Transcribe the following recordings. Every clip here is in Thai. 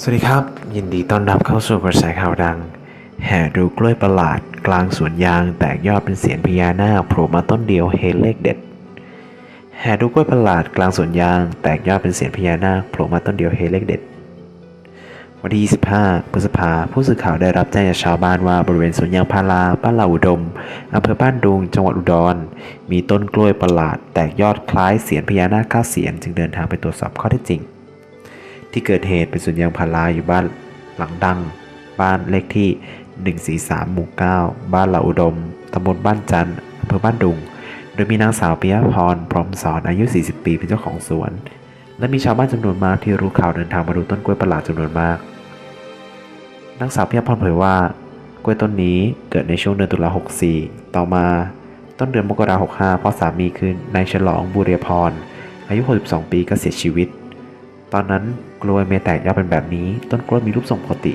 สวัสดีครับ ยินดีต้อนรับเข้าสู่กระแสข่าวดัง แห่ดูกล้วยประหลาด กลางสวนยางแตกยอดเป็นเสียนพญานาคโผล่มาต้นเดียวเฮเลขเด็ด แห่ดูกล้วยประหลาดกลางสวนยาง แตกยอดเป็นเสียนพญานาคโผล่มาต้นเดียวเฮเลขเด็ด วันที่ 25 พฤษภาผู้สื่อข่าวได้รับแจ้งจากชาวบ้านว่าบริเวณสวนยางพาราบ้านเหล่าอุดมอำเภอบ้านดุงจังหวัดอุดร มีต้นกล้วยประหลาด แตกยอดคล้ายเสียนพญานาคเก้าเสียนจึงเดินทางไปตรวจสอบข้อเท็จจริง ที่เกิดเหตุเป็นสวนยางพาราอยู่บ้านหลังดัง บ้านเลขที่ 143หมู่9บ้านเหล่าอุดมตำบลบ้านจันอำเภอบ้านดุง โดยมีนางสาวปิยพรพรหมสอนอายุ 40 ปีเป็นเจ้าของสวน และมีชาวบ้านจำนวนมากที่รู้ข่าวเดินทางมาดูต้นกล้วยประหลาดจำนวนมากนางสาวปิยพรเผยว่ากล้วยต้นนี้เกิดในช่วงเดือนตุลา64 ต่อมาต้นเดือนมกรา65พราะสามีคือนายฉลองบุเรีพร อายุ 62 ปีก็เสียชีวิต อนนั้นกล้วยเมแตกยอดเป็นแบบนี้ ต้นกล้วยมีรูปทรงปกติ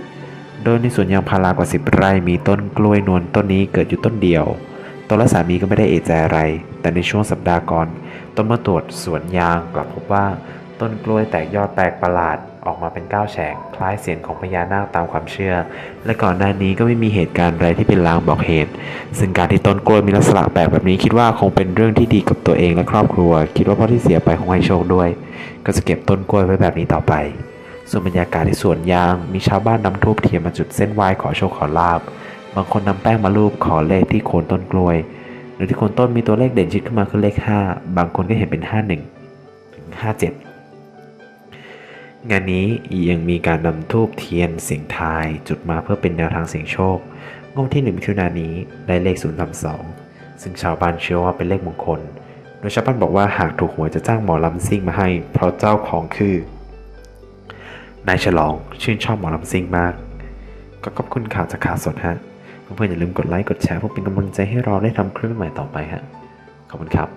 โดยในสวนยางพารากว่า10ไร่มีต้นกล้วยนวลต้นนี้เกิดอยู่ต้นเดียวตนและสามีก็ไม่ได้เอะใจอะไร แต่ในช่วงสัปดาห์ก่อน ต้นมาตรวจสวนยางกลับพบว่า ต้นกล้วยแตกยอดแปลกประหลาดออกมาเป็นก้าวแฉกคล้ายเสียงของพญานาคตามความเชื่อ และก่อนหน้านี้ก็ไม่มีเหตุการณ์อะไรที่เป็นลางบอกเหตุ ซึ่งการที่ต้นกล้วยมีลักษณะแปลกแบบนี้คิดว่าคงเป็นเรื่องที่ดีกับตัวเองและครอบครัว คิดว่าพ่อที่เสียไปคงให้โชคด้วย ก็จะเก็บต้นกล้วยไว้แบบนี้ต่อไป ส่วนบรรยากาศที่สวนยาง มีชาวบ้านนำทูบเทียนมาจุดเส้นไหว้ขอโชคขอลาบบางคนนำแป้งมาลูบขอเลขที่โคนต้นกล้วยโดยที่โคนต้นมีตัวเลขเด่นชิดขึ้นมาคือเลข 5 บางคนก็เห็นเป็น 51ถึง57 งานนี้ยังมีการนำทูบเทียนเสียงทายจุดมาเพื่อเป็นแนวทางเสียงโชคงวดที่1มิถุนายนนี้ได้เลข032ซึ่งชาวบ้านเชื่อว่าเป็นเลขมงคล โดยชาวบ้านบอกว่าหากถูกหวยจะจ้างหมอลำซิ่งมาให้ เพราะเจ้าของคือนายฉลองชื่นชอบหมอลำซิ่งมาก ก็ขอบคุณข่าวจากข่าวสดฮะเพื่อนๆอย่าลืมกดไลค์กดแชร์เพื่อเป็นกำลังใจให้เราได้ทำคลิปใหม่ต่อไปฮะขอบคุณครับ